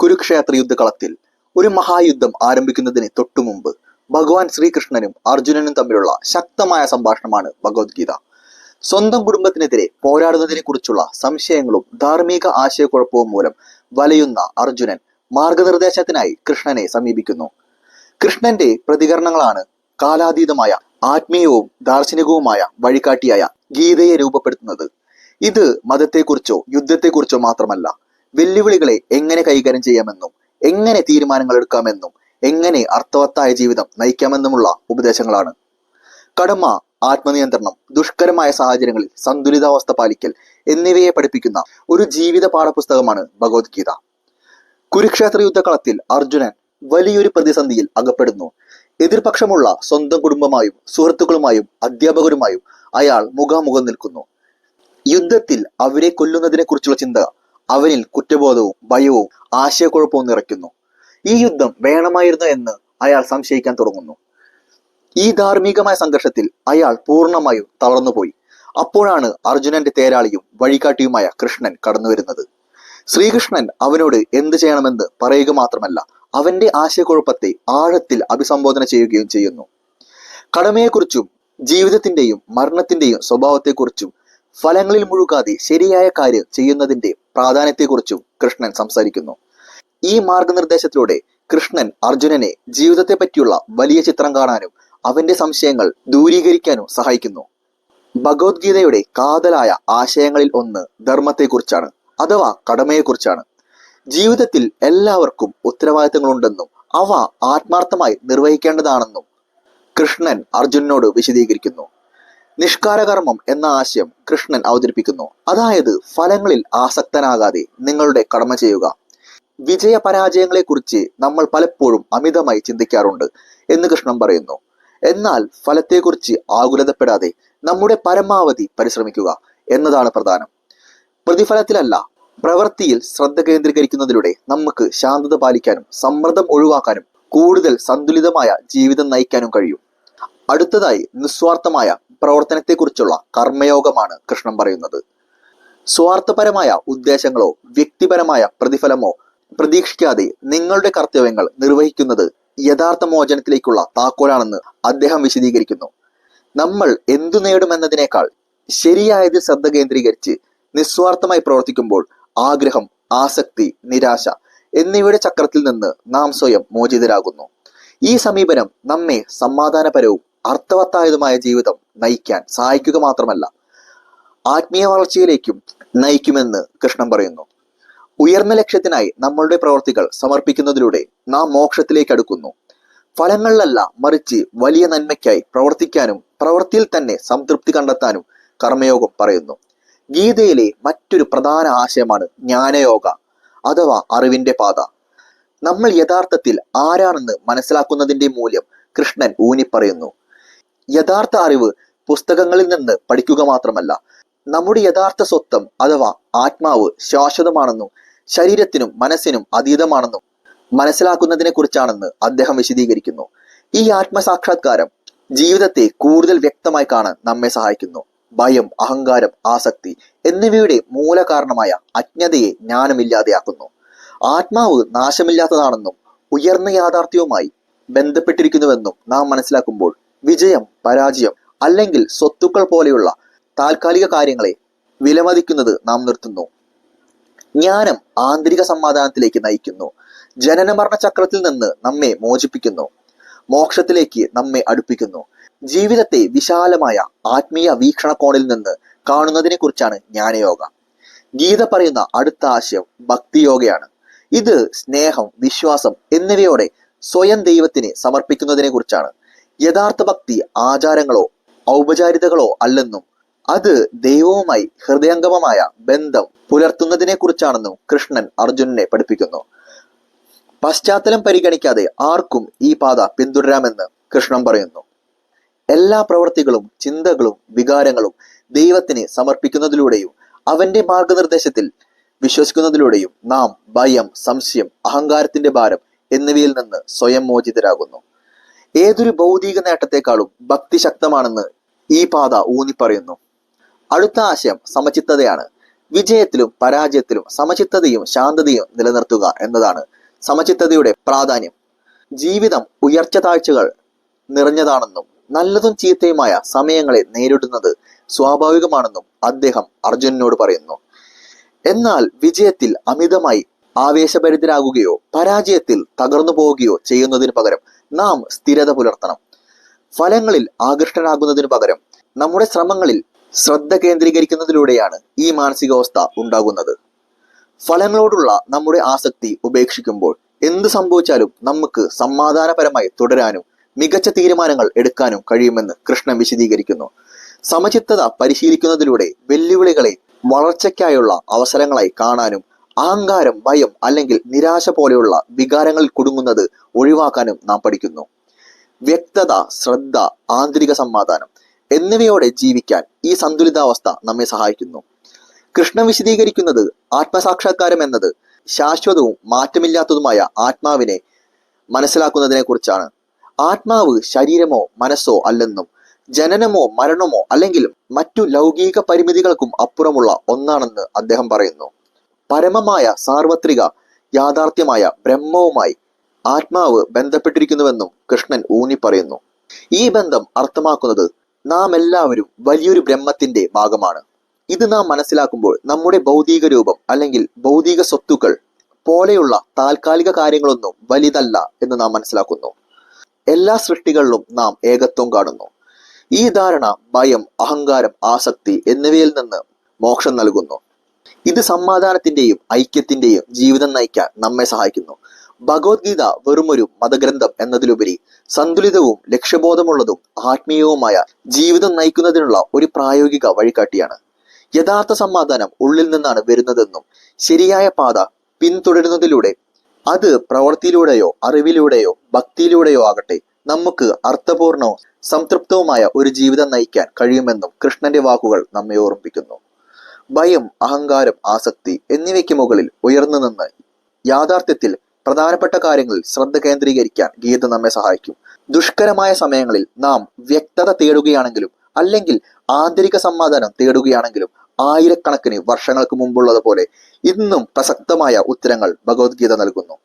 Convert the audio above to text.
കുരുക്ഷേത്ര യുദ്ധകളത്തിൽ ഒരു മഹായുദ്ധം ആരംഭിക്കുന്നതിന് തൊട്ടുമുമ്പ് ഭഗവാൻ ശ്രീകൃഷ്ണനും അർജുനനും തമ്മിലുള്ള ശക്തമായ സംഭാഷണമാണ് ഭഗവത്ഗീത. സ്വന്തം കുടുംബത്തിനെതിരെ പോരാടുന്നതിനെ കുറിച്ചുള്ള സംശയങ്ങളും ധാർമ്മിക ആശയക്കുഴപ്പവും മൂലം വലയുന്ന അർജുനൻ മാർഗനിർദ്ദേശത്തിനായി കൃഷ്ണനെ സമീപിക്കുന്നു. കൃഷ്ണന്റെ പ്രതികരണങ്ങളാണ് കാലാതീതമായ ആത്മീയവും ദാർശനികവുമായ വഴികാട്ടിയായ ഗീതയെ രൂപപ്പെടുത്തുന്നത്. ഇത് മതത്തെക്കുറിച്ചോ യുദ്ധത്തെക്കുറിച്ചോ മാത്രമല്ല വെല്ലുവിളികളെ എങ്ങനെ കൈകാര്യം ചെയ്യാമെന്നും എങ്ങനെ തീരുമാനങ്ങൾ എടുക്കാമെന്നും എങ്ങനെ അർത്ഥവത്തായ ജീവിതം നയിക്കാമെന്നുമുള്ള ഉപദേശങ്ങളാണ്. കടമ ആത്മനിയന്ത്രണം ദുഷ്കരമായ സാഹചര്യങ്ങളിൽ സന്തുലിതാവസ്ഥ പാലിക്കൽ എന്നിവയെ പഠിപ്പിക്കുന്ന ഒരു ജീവിത പാഠപുസ്തകമാണ് ഭഗവത്ഗീത. കുരുക്ഷേത്ര യുദ്ധകളത്തിൽ അർജുനൻ വലിയൊരു പ്രതിസന്ധിയിൽ അകപ്പെടുന്നു. എതിർപക്ഷമുള്ള സ്വന്തം കുടുംബമായും സുഹൃത്തുക്കളുമായും അധ്യാപകരുമായും അയാൾ മുഖാമുഖം നിൽക്കുന്നു. യുദ്ധത്തിൽ അവരെ കൊല്ലുന്നതിനെ കുറിച്ചുള്ള ചിന്ത അവനിൽ കുറ്റബോധവും ഭയവും ആശയക്കുഴപ്പവും നിറയ്ക്കുന്നു. ഈ യുദ്ധം വേണമായിരുന്നു എന്ന് അയാൾ സംശയിക്കാൻ തുടങ്ങുന്നു. ഈ ധാർമ്മികമായ സംഘർഷത്തിൽ അയാൾ പൂർണമായും തളർന്നുപോയി. അപ്പോഴാണ് അർജുനന്റെ തേരാളിയും വഴികാട്ടിയുമായ കൃഷ്ണൻ കടന്നു വരുന്നത് ശ്രീകൃഷ്ണൻ അവനോട് എന്ത് ചെയ്യണമെന്ന് പറയുക മാത്രമല്ല അവന്റെ ആശയക്കുഴപ്പത്തെ ആഴത്തിൽ അഭിസംബോധന ചെയ്യുകയും ചെയ്യുന്നു. കടമയെക്കുറിച്ചും ജീവിതത്തിന്റെയും മരണത്തിന്റെയും സ്വഭാവത്തെക്കുറിച്ചും ഫലങ്ങളിൽ മുഴുകാതെ ശരിയായ കാര്യം ചെയ്യുന്നതിന്റെ പ്രാധാന്യത്തെക്കുറിച്ചും കൃഷ്ണൻ സംസാരിക്കുന്നു. ഈ മാർഗനിർദ്ദേശത്തിലൂടെ കൃഷ്ണൻ അർജുനനെ ജീവിതത്തെ പറ്റിയുള്ള വലിയ ചിത്രം കാണാനും അവന്റെ സംശയങ്ങൾ ദൂരീകരിക്കാനും സഹായിക്കുന്നു. ഭഗവത്ഗീതയുടെ കാതലായ ആശയങ്ങളിൽ ഒന്ന് ധർമ്മത്തെക്കുറിച്ചാണ് അഥവാ കടമയെക്കുറിച്ചാണ്. ജീവിതത്തിൽ എല്ലാവർക്കും ഉത്തരവാദിത്തങ്ങളുണ്ടെന്നും അവ ആത്മാർത്ഥമായി നിർവഹിക്കേണ്ടതാണെന്നും കൃഷ്ണൻ അർജുനനോട് വിശദീകരിക്കുന്നു. നിഷ്കാരകർമ്മം എന്ന ആശയം കൃഷ്ണൻ അവതരിപ്പിക്കുന്നു. അതായത് ഫലങ്ങളിൽ ആസക്തനാകാതെ നിങ്ങളുടെ കടമ ചെയ്യുക. വിജയ പരാജയങ്ങളെക്കുറിച്ച് നമ്മൾ പലപ്പോഴും അമിതമായി ചിന്തിക്കാറുണ്ട് എന്ന് കൃഷ്ണൻ പറയുന്നു. എന്നാൽ ഫലത്തെക്കുറിച്ച് ആകുലതപ്പെടാതെ നമ്മുടെ പരമാവധി പരിശ്രമിക്കുക എന്നതാണ് പ്രധാനം. പ്രതിഫലത്തിലല്ല പ്രവൃത്തിയിൽ ശ്രദ്ധ കേന്ദ്രീകരിക്കുന്നതിലൂടെ നമുക്ക് ശാന്തത പാലിക്കാനും സമ്മർദ്ദം ഒഴിവാക്കാനും കൂടുതൽ സന്തുലിതമായ ജീവിതം നയിക്കാനും കഴിയും. അടുത്തതായി നിസ്വാർത്ഥമായ പ്രവർത്തനത്തെക്കുറിച്ചുള്ള കർമ്മയോഗമാണ് കൃഷ്ണൻ പറയുന്നത്. സ്വാർത്ഥപരമായ ഉദ്ദേശങ്ങളോ വ്യക്തിപരമായ പ്രതിഫലമോ പ്രതീക്ഷിക്കാതെ നിങ്ങളുടെ കർത്തവ്യങ്ങൾ നിർവഹിക്കുന്നത് യഥാർത്ഥ മോചനത്തിലേക്കുള്ള താക്കോലാണെന്ന് അദ്ദേഹം വിശദീകരിക്കുന്നു. നമ്മൾ എന്തു നേടുമെന്നതിനേക്കാൾ ശരിയായതിൽ ശ്രദ്ധ കേന്ദ്രീകരിച്ച് നിസ്വാർത്ഥമായി പ്രവർത്തിക്കുമ്പോൾ ആഗ്രഹം ആസക്തി നിരാശ എന്നിവയുടെ ചക്രത്തിൽ നിന്ന് നാം സ്വയം മോചിതരാകുന്നു. ഈ സമീപനം നമ്മെ സമാധാനപരവും അർത്ഥവത്തായതുമായ ജീവിതം നയിക്കാൻ സഹായിക്കുക മാത്രമല്ല ആത്മീയ വളർച്ചയിലേക്കും നയിക്കുമെന്ന് കൃഷ്ണൻ പറയുന്നു. ഉയർന്ന ലക്ഷ്യത്തിനായി നമ്മളുടെ പ്രവർത്തികൾ സമർപ്പിക്കുന്നതിലൂടെ നാം മോക്ഷത്തിലേക്ക് അടുക്കുന്നു. ഫലങ്ങളിലല്ല മറിച്ച് വലിയ നന്മയ്ക്കായി പ്രവർത്തിക്കാനും പ്രവൃത്തിയിൽ തന്നെ സംതൃപ്തി കണ്ടെത്താനും കർമ്മയോഗം പറയുന്നു. ഗീതയിലെ മറ്റൊരു പ്രധാന ആശയമാണ് ജ്ഞാനയോഗ അഥവാ അറിവിന്റെ പാത. നമ്മൾ യഥാർത്ഥത്തിൽ ആരാണെന്ന് മനസ്സിലാക്കുന്നതിന്റെ മൂല്യം കൃഷ്ണൻ ഊന്നിപ്പറയുന്നു. യഥാർത്ഥ അറിവ് പുസ്തകങ്ങളിൽ നിന്ന് പഠിക്കുക മാത്രമല്ല നമ്മുടെ യഥാർത്ഥ സ്വത്വം അഥവാ ആത്മാവ് ശാശ്വതമാണെന്നും ശരീരത്തിനും മനസ്സിനും അതീതമാണെന്നും മനസ്സിലാക്കുന്നതിനെ കുറിച്ചാണെന്ന് അദ്ദേഹം വിശദീകരിക്കുന്നു. ഈ ആത്മസാക്ഷാത്കാരം ജീവിതത്തെ കൂടുതൽ വ്യക്തമായി കാണാൻ നമ്മെ സഹായിക്കുന്നു. ഭയം അഹങ്കാരം ആസക്തി എന്നിവയുടെ മൂലകാരണമായ അജ്ഞതയെ ജ്ഞാനമില്ലാതെയാക്കുന്നു. ആത്മാവ് നാശമില്ലാത്തതാണെന്നും ഉയർന്ന യാഥാർത്ഥ്യവുമായി ബന്ധപ്പെട്ടിരിക്കുന്നുവെന്നും നാം മനസ്സിലാക്കുമ്പോൾ വിജയം പരാജയം അല്ലെങ്കിൽ സ്വത്തുക്കൾ പോലെയുള്ള താൽക്കാലിക കാര്യങ്ങളെ വിലമതിക്കുന്നത് നാം നിർത്തുന്നു. ജ്ഞാനം ആന്തരിക സമാധാനത്തിലേക്ക് നയിക്കുന്നു. ജനന മരണ ചക്രത്തിൽ നിന്ന് നമ്മെ മോചിപ്പിക്കുന്നു. മോക്ഷത്തിലേക്ക് നമ്മെ അടുപ്പിക്കുന്നു. ജീവിതത്തെ വിശാലമായ ആത്മീയ വീക്ഷണകോണിൽ നിന്ന് കാണുന്നതിനെ കുറിച്ചാണ് ജ്ഞാനയോഗ. ഗീത പറയുന്ന അടുത്ത ആശയം ഭക്തിയോഗയാണ്. ഇത് സ്നേഹം വിശ്വാസം എന്നിവയോടെ സ്വയം ദൈവത്തിന് സമർപ്പിക്കുന്നതിനെ കുറിച്ചാണ്. യഥാർത്ഥ ഭക്തി ആചാരങ്ങളോ ഔപചാരികതകളോ അല്ലെന്നും അത് ദൈവവുമായി ഹൃദയംഗമമായ ബന്ധം പുലർത്തുന്നതിനെ കുറിച്ചാണെന്നും കൃഷ്ണൻ അർജുനനെ പഠിപ്പിക്കുന്നു. പശ്ചാത്തലം പരിഗണിക്കാതെ ആർക്കും ഈ പാത പിന്തുടരാമെന്ന് കൃഷ്ണൻ പറയുന്നു. എല്ലാ പ്രവൃത്തികളും ചിന്തകളും വികാരങ്ങളും ദൈവത്തിന് സമർപ്പിക്കുന്നതിലൂടെയും അവന്റെ മാർഗനിർദ്ദേശത്തിൽ വിശ്വസിക്കുന്നതിലൂടെയും നാം ഭയം സംശയം അഹങ്കാരത്തിന്റെ ഭാരം എന്നിവയിൽ നിന്ന് സ്വയം മോചിതരാകുന്നു. ഏതൊരു ഭൗതിക നേട്ടത്തെക്കാളും ഭക്തി ശക്തമാണെന്ന് ഈ പാത ഊന്നിപ്പറയുന്നു. അടുത്ത ആശയം സമചിത്തതയാണ്. വിജയത്തിലും പരാജയത്തിലും സമചിത്തതയും ശാന്തതയും നിലനിർത്തുക എന്നതാണ് സമചിത്തതയുടെ പ്രാധാന്യം. ജീവിതം ഉയർച്ച താഴ്ചകൾ നിറഞ്ഞതാണെന്നും നല്ലതും ചീത്തയുമായ സമയങ്ങളെ നേരിടുന്നത് സ്വാഭാവികമാണെന്നും അദ്ദേഹം അർജുനനോട് പറയുന്നു. എന്നാൽ വിജയത്തിൽ അമിതമായി ആവേശഭരിതരാകുകയോ പരാജയത്തിൽ തകർന്നു പോവുകയോ ചെയ്യുന്നതിന് പകരം നാം സ്ഥിരത പുലർത്തണം. ഫലങ്ങളിൽ ആകൃഷ്ടനാകുന്നതിനു പകരം നമ്മുടെ ശ്രമങ്ങളിൽ ശ്രദ്ധ കേന്ദ്രീകരിക്കുന്നതിലൂടെയാണ് ഈ മാനസികാവസ്ഥ ഉണ്ടാകുന്നത്. ഫലങ്ങളോടുള്ള നമ്മുടെ ആസക്തി ഉപേക്ഷിക്കുമ്പോൾ എന്ത് സംഭവിച്ചാലും നമുക്ക് സമാധാനപരമായി തുടരാനും മികച്ച തീരുമാനങ്ങൾ എടുക്കാനും കഴിയുമെന്ന് കൃഷ്ണൻ വിശദീകരിക്കുന്നു. സമചിത്തത പരിശീലിക്കുന്നതിലൂടെ വെല്ലുവിളികളെ വളർച്ചയ്ക്കായുള്ള അവസരങ്ങളായി കാണാനും അഹങ്കാരം ഭയം അല്ലെങ്കിൽ നിരാശ പോലെയുള്ള വികാരങ്ങളിൽ കുടുങ്ങുന്നത് ഒഴിവാക്കാനും നാം പഠിക്കുന്നു. വ്യക്തത ശ്രദ്ധ ആന്തരിക സമാധാനം എന്നിവയോടെ ജീവിക്കാൻ ഈ സന്തുലിതാവസ്ഥ നമ്മെ സഹായിക്കുന്നു. കൃഷ്ണൻ വിശദീകരിക്കുന്നത് ആത്മസാക്ഷാത്കാരം എന്നത് ശാശ്വതവും മാറ്റമില്ലാത്തതുമായ ആത്മാവിനെ മനസ്സിലാക്കുന്നതിനെ കുറിച്ചാണ് ആത്മാവ് ശരീരമോ മനസ്സോ അല്ലെന്നും ജനനമോ മരണമോ അല്ലെങ്കിൽ മറ്റു ലൗകിക പരിമിതികൾക്കും അപ്പുറമുള്ള ഒന്നാണെന്ന് അദ്ദേഹം പറയുന്നു. പരമമായ സാർവത്രിക യാഥാർത്ഥ്യമായ ബ്രഹ്മവുമായി ആത്മാവ് ബന്ധപ്പെട്ടിരിക്കുന്നുവെന്നും കൃഷ്ണൻ ഊന്നി പറയുന്നു. ഈ ബന്ധം അർത്ഥമാക്കുന്നത് നാം എല്ലാവരും വലിയൊരു ബ്രഹ്മത്തിന്റെ ഭാഗമാണ്. ഇത് നാം മനസ്സിലാക്കുമ്പോൾ നമ്മുടെ ഭൗതിക രൂപം അല്ലെങ്കിൽ ഭൗതിക സ്വത്തുക്കൾ പോലെയുള്ള താൽക്കാലിക കാര്യങ്ങളൊന്നും വലുതല്ല എന്ന് നാം മനസ്സിലാക്കുന്നു. എല്ലാ സൃഷ്ടികളിലും നാം ഏകത്വം കാണുന്നു. ഈ ധാരണ ഭയം അഹങ്കാരം ആസക്തി എന്നിവയിൽ നിന്ന് മോക്ഷം നൽകുന്നു. ഇത് സമാധാനത്തിന്റെയും ഐക്യത്തിന്റെയും ജീവിതം നയിക്കാൻ നമ്മെ സഹായിക്കുന്നു. ഭഗവത്ഗീത വെറുമൊരു മതഗ്രന്ഥം എന്നതിലുപരി സന്തുലിതവും ലക്ഷ്യബോധമുള്ളതും ആത്മീയവുമായ ജീവിതം നയിക്കുന്നതിനുള്ള ഒരു പ്രായോഗിക വഴികാട്ടിയാണ്. യഥാർത്ഥ സമാധാനം ഉള്ളിൽ നിന്നാണ് വരുന്നതെന്നും ശരിയായ പാത പിന്തുടരുന്നതിലൂടെ അത് പ്രവൃത്തിയിലൂടെയോ അറിവിലൂടെയോ ഭക്തിയിലൂടെയോ ആകട്ടെ നമുക്ക് അർത്ഥപൂർണവും സംതൃപ്തവുമായ ഒരു ജീവിതം നയിക്കാൻ കഴിയുമെന്നും കൃഷ്ണന്റെ വാക്കുകൾ നമ്മെ ഓർമ്മിപ്പിക്കുന്നു. ഭയം അഹങ്കാരം ആസക്തി എന്നിവയ്ക്ക് മുകളിൽ ഉയർന്നു നിന്ന് യാഥാർത്ഥ്യത്തിൽ പ്രധാനപ്പെട്ട കാര്യങ്ങളിൽ ശ്രദ്ധ കേന്ദ്രീകരിക്കാൻ ഗീത നമ്മെ സഹായിക്കും. ദുഷ്കരമായ സമയങ്ങളിൽ നാം വ്യക്തത തേടുകയാണെങ്കിലും അല്ലെങ്കിൽ ആന്തരിക സമാധാനം തേടുകയാണെങ്കിലും ആയിരക്കണക്കിന് വർഷങ്ങൾക്ക് മുമ്പുള്ളതുപോലെ ഇന്നും പ്രസക്തമായ ഉത്തരങ്ങൾ ഭഗവത്ഗീത നൽകുന്നു.